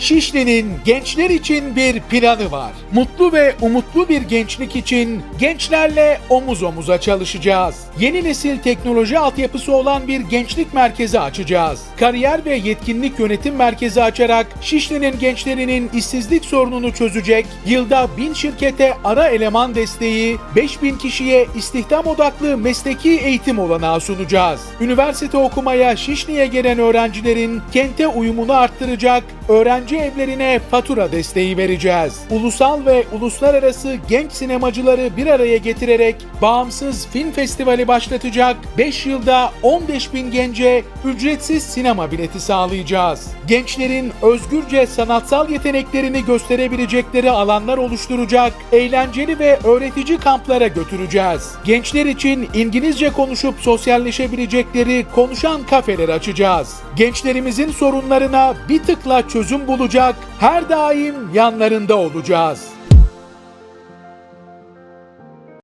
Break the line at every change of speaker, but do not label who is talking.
Şişli'nin gençler için bir planı var. Mutlu ve umutlu bir gençlik için gençlerle omuz omuza çalışacağız. Yeni nesil teknoloji altyapısı olan bir gençlik merkezi açacağız. Kariyer ve yetkinlik yönetim merkezi açarak Şişli'nin gençlerinin işsizlik sorununu çözecek, yılda 1000 şirkete ara eleman desteği, 5000 kişiye istihdam odaklı mesleki eğitim olanağı sunacağız. Üniversite okumaya Şişli'ye gelen öğrencilerin kente uyumunu arttıracak, öğrenci evlerine fatura desteği vereceğiz. Ulusal ve uluslararası genç sinemacıları bir araya getirerek bağımsız film festivali başlatacak, 5 yılda 15 bin gence ücretsiz sinema bileti sağlayacağız. Gençlerin özgürce sanatsal yeteneklerini gösterebilecekleri alanlar oluşturacak, eğlenceli ve öğretici kamplara götüreceğiz. Gençler için İngilizce konuşup sosyalleşebilecekleri konuşan kafeler açacağız. Gençlerimizin sorunlarına bir tıkla çözüm bulacak, her daim yanlarında olacağız.